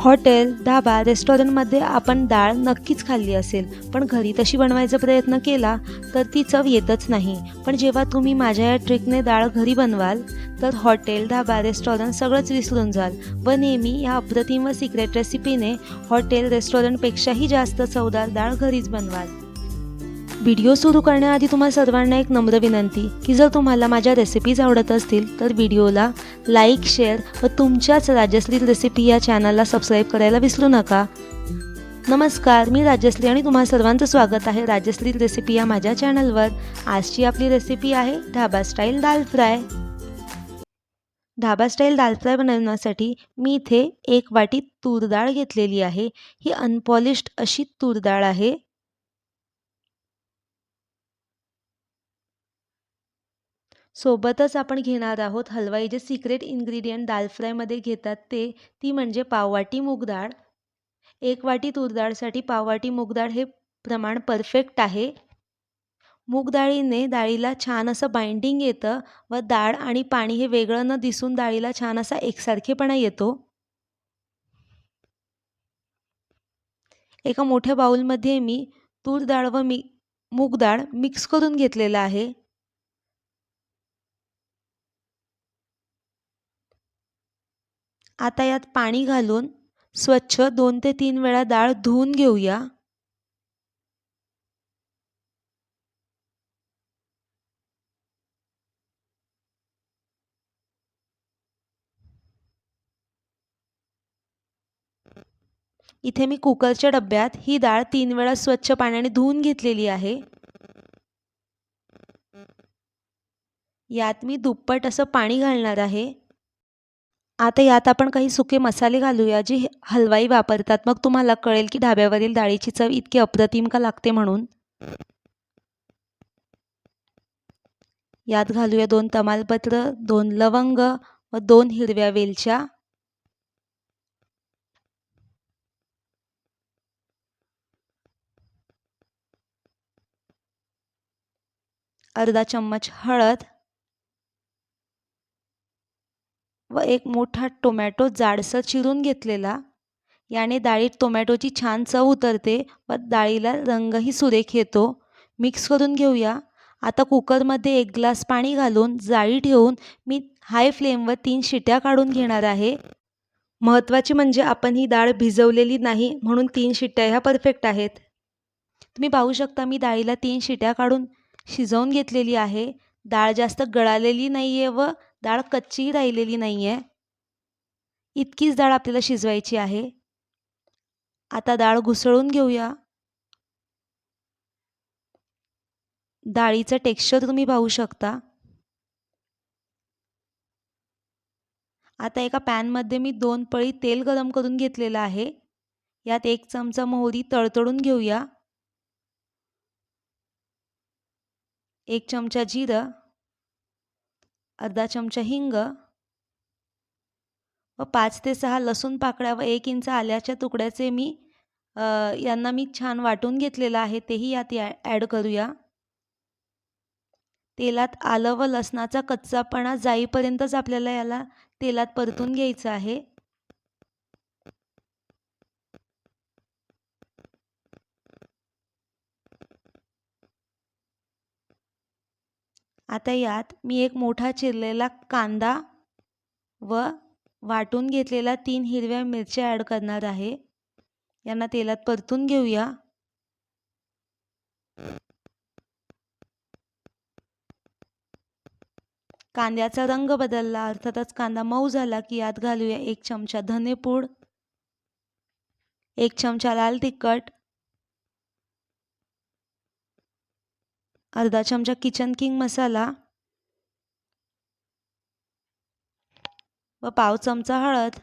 Hotel dhaba रेस्टॉरंटमध्ये आपण डाळ नक्कीच खाल्ली असेल. पण घरी तशी बनवायचा प्रयत्न केला तर ती चव येतच नाही. पण जेव्हा तुम्ही माझ्या या ट्रिकने डाळ घरी बनवाल तर हॉटेल ढाबा रेस्टॉरंट सगळंच विसरून जाल व नेहमी या अप्रतिम व सिक्रेट रेसिपीने हॉटेल रेस्टॉरंटपेक्षाही जास्त चवदार डाळ घरीच बनवाल. व्हिडिओ सुरू करण्याआधी तुम्हा सर्वांना एक नम्र विनंती की जर तुम्हाला माझ्या रेसिपीज आवडत असतील तर व्हिडिओला लाईक शेअर व तुमच्याच राजश्री रेसिपी या चॅनलला सबस्क्राईब करायला विसरू नका. नमस्कार मी राजश्री आणि तुम्हा सर्वांचं स्वागत आहे राजश्री रेसिपी या माझ्या चॅनलवर आजची आपली रेसिपी आहे dhaba style dal fry. Dhaba style dal fry बनवण्यासाठी मी इथे एक वाटी तूर डाळ घेतलेली आहे. ही अनपॉलिश्ड अशी तूर डाळ आहे. सोबतच आपण घेणार आहोत हलवाई जे सिक्रेट इन्ग्रेडियंट दाल फ्रायमध्ये घेतात ते ती म्हणजे पाववाटी मूग डाळ एक वाटी तूर डाळसाठी पाववाटी मूग डाळ हे प्रमाण परफेक्ट आहे. मूग डाळीने डाळीला छान असं बाइंडिंग येतं व डाळ आणि पाणी हे वेगळं न दिसून डाळीला छान असा एकसारखेपणा येतो. एका मोठ्या बाऊलमध्ये मी तूर डाळ व मी मूग डाळ मिक्स करून घेतलेलं आहे. आता यात पाणी घालून स्वच्छ दोन ते तीन वेळा डाळ धुवून घेऊया. इथे मी कुकरच्या डब्यात ही डाळ तीन वेळा स्वच्छ पाण्याने धुवून घेतलेली आहे. यात मी दुप्पट असं पाणी घालणार आहे. आता यात आपण काही सुके मसाले घालूया जे हलवाई वापरतात. मग तुम्हाला कळेल की ढाब्यावरील डाळीची चव इतकी अप्रतिम का लागते म्हणून. यात घालूया दोन तमालपत्र दोन लवंग व दोन हिरव्या वेलच्या. अर्धा चम्मच हळद. व एक मोठा टोमॅटो जाडसर चिरून घेतलेला. याने डाळीत टोमॅटोची छान चव उतरते व डाळीला रंगही सुरेख येतो. मिक्स करून घेऊया. आता कुकरमध्ये एक ग्लास पाणी घालून जाळी ठेवून मी हाय फ्लेमवर तीन शिट्या काढून घेणार आहे. महत्त्वाची म्हणजे आपण ही डाळ भिजवलेली नाही म्हणून तीन शिट्ट्या ह्या परफेक्ट आहेत. तुम्ही पाहू शकता मी डाळीला तीन शिट्या काढून शिजवून घेतलेली आहे. डाळ जास्त गळालेली नाही आहे व डाळ कच्चीही राहिलेली नाही आहे इतकीच डाळ आपल्याला शिजवायची आहे. आता डाळ घुसळून घेऊया. डाळीचं टेक्स्चर तुम्ही पाहू शकता. आता एका पॅनमध्ये मी दोन पळी तेल गरम करून घेतलेलं आहे. यात एक चमचा मोहरी तळतळून घेऊया. एक चमचा जिरं अर्धा चमचा हिंग व पाच ते सहा लसूण पाकळ्या व एक इंच आल्याच्या तुकड्याचे मी यांना मी छान वाटून घेतलेलं आहे. तेही यात ॲड करूया. तेलात आलं व लसणाचा कच्चापणा जाईपर्यंतच आपल्याला याला तेलात परतून घ्यायचं आहे. आता यात मी एक मोठा चिरलेला कांदा व वाटून घेतलेला तीन हिरव्या मिरच्या ॲड करणार आहे. यांना तेलात परतून घेऊया. कांद्याचा रंग बदलला अर्थातच कांदा मऊ झाला की यात घालूया एक चमचा धनेपूड एक चमचा लाल तिखट अर्धा चमचा किचन किंग मसाला व पाव चमचा हळद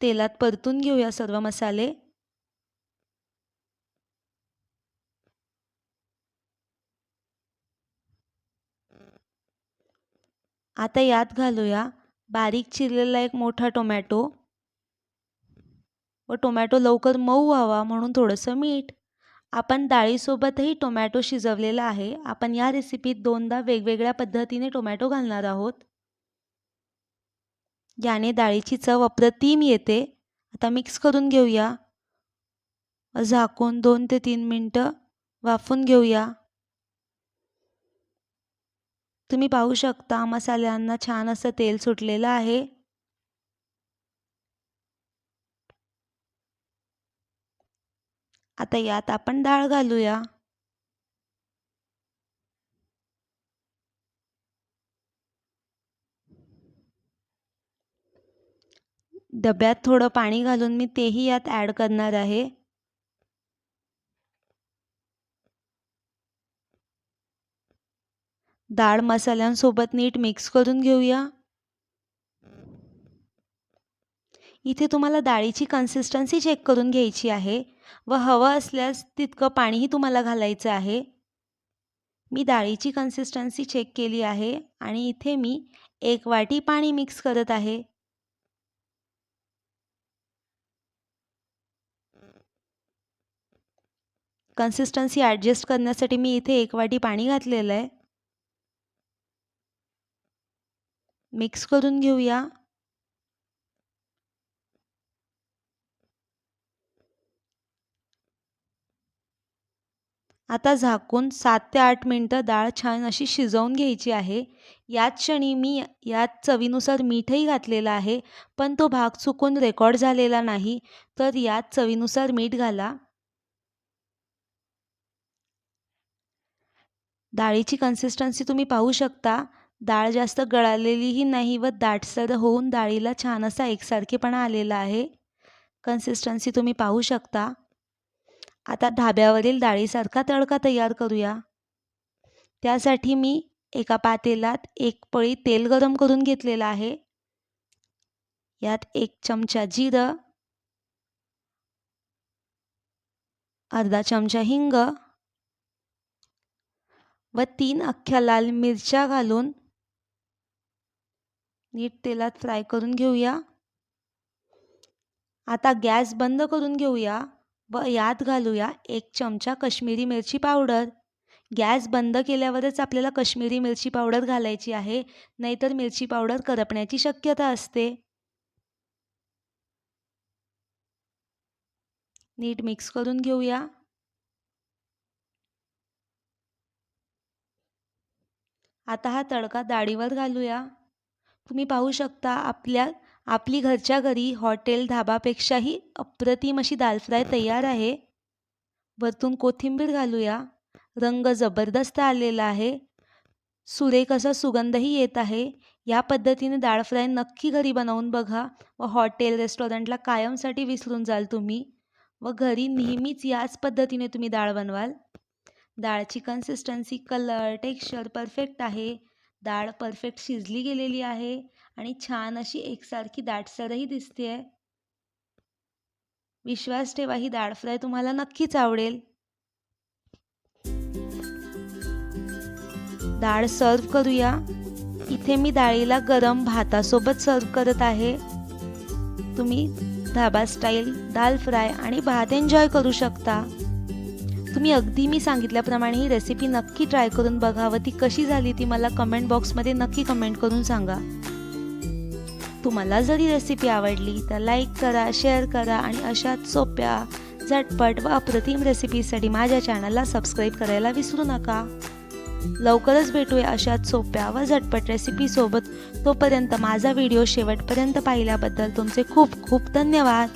तेलात परतून घेऊया सर्व मसाले. आता यात घालूया बारीक चिरलेला एक मोठा टोमॅटो. व टोमॅटो लवकर मऊ व्हावा म्हणून थोडंसं मीठ. आपण डाळीसोबतही टोमॅटो शिजवलेला आहे. आपण या रेसिपीत दोनदा वेगवेगळ्या पद्धतीने टोमॅटो घालणार आहोत. याने डाळीची चव अप्रतिम येते. आता मिक्स करून घेऊया. झाकून दोन ते तीन मिनटं वाफून घेऊया. तुम्ही पाहू शकता मसाल्यांना छान असं तेल सुटलेलं आहे. आता यात आपण डाळ घालूया. डब्यात थोडं पाणी घालून मी तेही यात ॲड करणार आहे. डाळ मसाल्यांसोबत नीट मिक्स करून घेऊया. इथे तुम्हाला डाळीची कन्सिस्टन्सी चेक करून घ्यायची आहे. व हवं असल्यास तितकं पाणीही तुम्हाला घालायचं आहे. मी डाळीची कन्सिस्टन्सी चेक केली आहे आणि इथे मी एक वाटी पाणी मिक्स करत आहे. कन्सिस्टन्सी ॲडजस्ट करण्यासाठी मी इथे एक वाटी पाणी घातलेलं आहे. मिक्स करून घेऊया. आता झाकून सात ते आठ मिनटं डाळ छान अशी शिजवून घ्यायची आहे. याच क्षणी मी यात चवीनुसार मीठही घातलेलं आहे पण तो भाग चुकून रेकॉर्ड झालेला नाही तर यात चवीनुसार मीठ घाला. डाळीची कन्सिस्टन्सी तुम्ही पाहू शकता. डाळ जास्त गळालेलीही नाही व दाटसर होऊन डाळीला छान असा एकसारखेपणा आलेला आहे. कन्सिस्टन्सी तुम्ही पाहू शकता. आता ढाब्यावरील डाळीसारखा तडका तयार करूया. त्यासाठी मी एका पातेलात एक पळी तेल गरम करून घेतलेलं आहे. यात एक चमचा जिरं अर्धा चमचा हिंग व तीन अख्ख्या लाल मिरच्या घालून नीट तेलात फ्राय करून घेऊया. आता गॅस बंद करून घेऊया. व यात घालूया एक चमचा कश्मीरी मिरची पावडर. गॅस बंद केल्यावरच आपल्याला कश्मीरी मिरची पावडर घालायची आहे नाहीतर मिरची पावडर करपण्याची शक्यता असते. नीट मिक्स करून घेऊया. आता हा तडका डाळीवर घालूया. तुम्ही पाहू शकता आपल्या आपली घरच्या घरी हॉटेल धाबापेक्षाही अप्रतिम अशी दाल फ्राय तयार आहे. वरतून कोथिंबीर घालूया. रंग जबरदस्त आलेला आहे. सुरेख असा सुगंधही येत आहे. या पद्धतीने डाळ फ्राय नक्की घरी बनवून बघा व हॉटेल रेस्टॉरंटला कायमसाठी विसरून जाल तुम्ही व घरी नेहमीच याच पद्धतीने तुम्ही डाळ बनवाल. डाळची कन्सिस्टन्सी कलर टेक्स्चर परफेक्ट आहे. डाळ परफेक्ट शिजली गेलेली आहे. आणि छान अशी एकसारखी दाटसरही दिसते आहे विश्वास ठेवा ही दाळ फ्राय तुम्हाला नक्कीच आवडेल. डाळ सर्व करूया. इथे मी डाळीला गरम भातासोबत सर्व करत आहे. तुम्ही धाबा स्टाईल दाल फ्राय आणि भात एन्जॉय करू शकता. तुम्ही अगदी मी सांगितल्याप्रमाणे ही रेसिपी नक्की ट्राय करून बघा व ती कशी झाली ती मला कमेंट बॉक्समध्ये नक्की कमेंट करून सांगा. तुम्हाला जरी रेसिपी आवडली तर लाईक करा शेअर करा आणि अशाच सोप्या झटपट व अप्रतिम रेसिपीसाठी माझ्या चॅनलला सबस्क्राईब करायला विसरू नका. लवकरच भेटूया अशाच सोप्या व झटपट रेसिपीसोबत तोपर्यंत माझा व्हिडिओ शेवटपर्यंत पाहिल्याबद्दल तुमचे खूप खूप धन्यवाद.